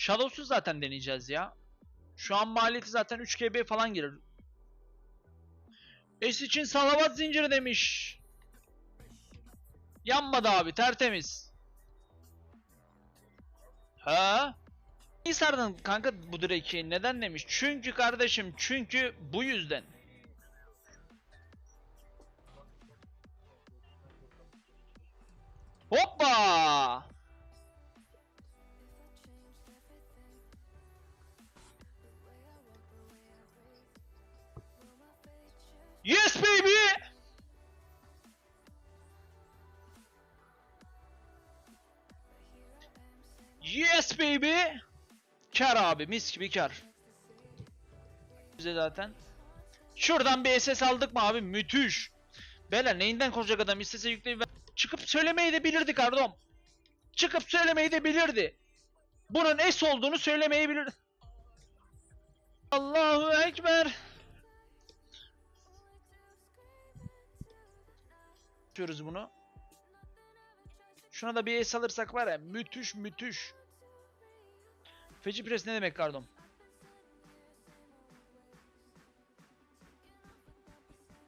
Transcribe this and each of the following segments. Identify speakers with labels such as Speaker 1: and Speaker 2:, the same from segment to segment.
Speaker 1: Shadows'uz zaten deneyeceğiz ya. Şu an maliyeti zaten 3 GB falan girer. Es için salavat zinciri demiş. Yanmadı abi tertemiz. Ha? Niye sardın kanka bu Drake'i? Neden demiş? Çünkü kardeşim çünkü bu yüzden. Yes baby! Yes baby! Kar abi mis gibi kar. Bize zaten. Şuradan bir SS aldık mı abi? Müthiş. Beyler neyinden korkacak adam istese yükleyip çıkıp söylemeyi de bilirdi kardom. Çıkıp söylemeyi de bilirdi. Bunun S olduğunu söylemeyi bilirdi. Allahu Ekber. Yapıyoruz bunu. Şuna da bir S alırsak var ya müthiş müthiş. Feci pres ne demek kardom?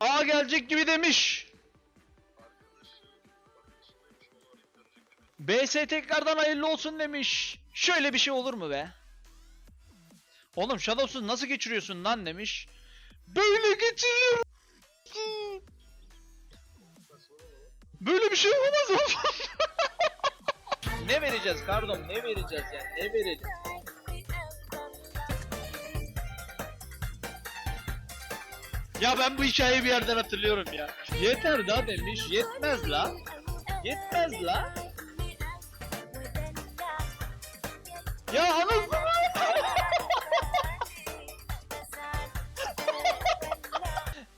Speaker 1: A gelecek gibi demiş. BS tekrardan hayırlı olsun demiş. Şöyle bir şey olur mu be? Oğlum Shadows'uz nasıl geçiriyorsun lan demiş. Böyle geçiriyorum. Böyle bir şey olamaz ne vereceğiz kardom ne vereceğiz yani ne vereceğiz? Ya ben bu hikayeyi bir yerden hatırlıyorum ya. Yeter da demiş. Yetmez la. Yetmez la. Ya anasını.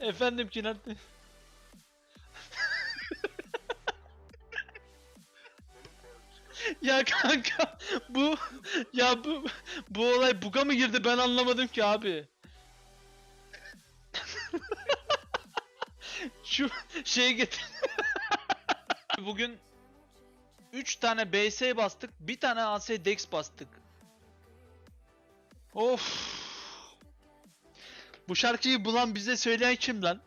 Speaker 1: Efendim Kinartı. ya kanka bu ya bu bu olay buga mı girdi ben anlamadım ki abi. Şu şeyi getir. Bugün 3 tane BS bastık, bir tane AS Dex bastık. Of. Bu şarkıyı bulan bize söyleyen kim lan?